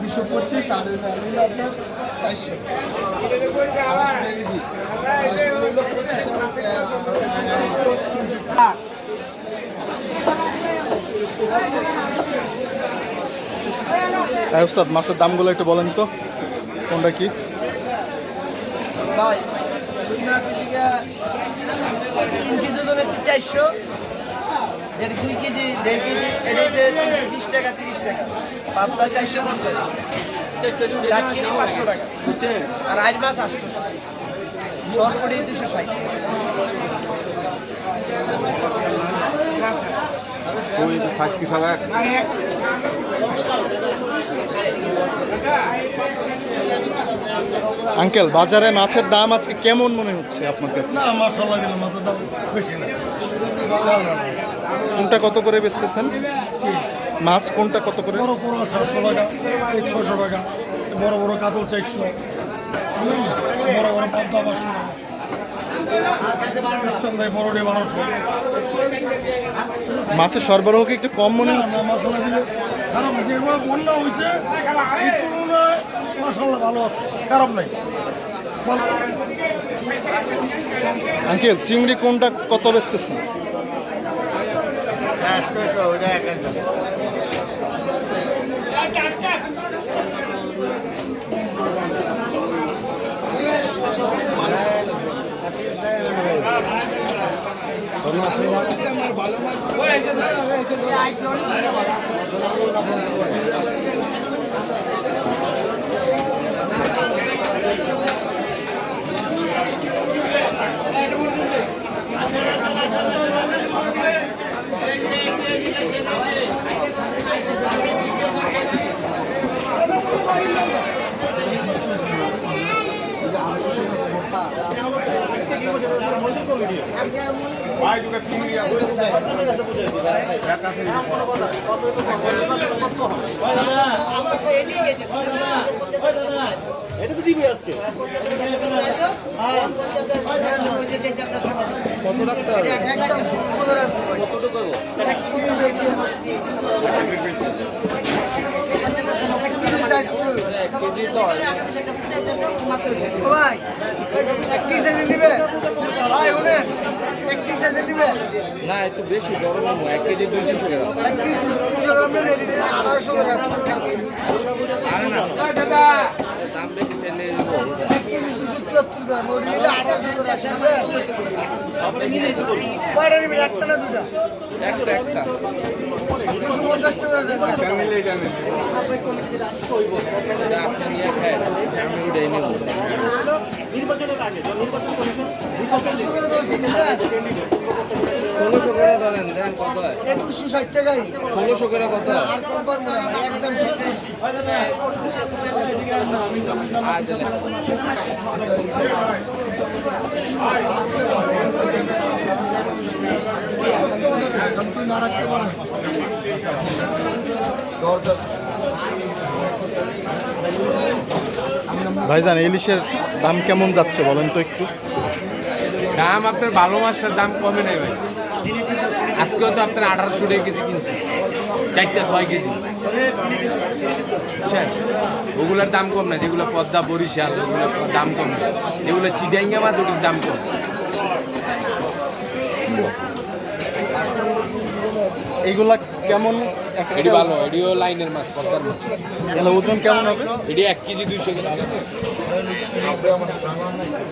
দুশো পঁচিশ আর আছে চারশো হ্যাঁ উস্তাদ মাছের দামগুলো একটু বলেন তো। কোনটা কি? ভাই। তিন কেজি দাম হচ্ছে চারশো। যেটা দুই কেজি দেড় কেজি এটা হচ্ছে তিরিশ টাকা তিরিশ টাকা। পাবদা চারশো পঞ্চাশ। চার কেজি পাঁচশো টাকা। আর আজ মাছ আটশো সরপটি দুশো ষাট। আঙ্কেল বাজারে মাছের দাম আজকে কেমন মনে হচ্ছে আপনার কাছে? না মাসাল্লাহ দিলে মাছের দাম বেশি না। কোনটা কত করে বেচতেছেন? মাছ কোনটা কত করে? বড় বড় সাতশো টাকা এই ছশো টাকা। বড় বড় কাতল চারশো। বড় বড় পদ্মা পাঁচশো মাছের সরবরাহ কি একটু কম মনে হচ্ছে? খারাপ বন্যা হয়েছে। তুলনায় ভালো আছে খারাপ নাই ভালো আঙ্কেল চিংড়ি কোনটা কত বেচতেছেন ভাই একটি সাইজের নিবে ভাই শুনেন একটি সাইজের নিবে না একটু বেশি বড় মোমো এক কেজি দুই তিনশো গ্রাম। একটি আরে না দাম বেশি একটা দুটা? একটা একটা। দুশো পঞ্চাশ টাকা দেন আপনি নিয়ে খায় আমি ওটাই নেব সতেরোশো করে ধরছি না ষোলোশো করে ধরেন দেন কত একুশশো ষাট টাকাই। ষোলোশো করে কত আর কম না একদম সতেরোশো। আজ এলে। তুই না রাখতে পারেন ভাইজান, ইলিশের দাম কেমন যাচ্ছে বলেন তো একটু? দাম আপনার ভালো মাছটার দাম কমে নেই ভাই। আজকেও তো আপনার আঠারোশো টাকা কেজি কিনছি, চারটা ছয় কেজি। বুঝছেন? ওগুলোর দাম কম না যেগুলো পদ্মা, বরিশাল, ওগুলো দাম কম না যেগুলো চিডাঙ্গা মাছ, ওগুলোর দাম কম। এইগুলা কেমন? এটি ভালো এটিও লাইনের মাছ পদ্মার মাছ। এগুলো ওজন কেমন হবে? এটি এক কেজি দুইশো গ্রাম।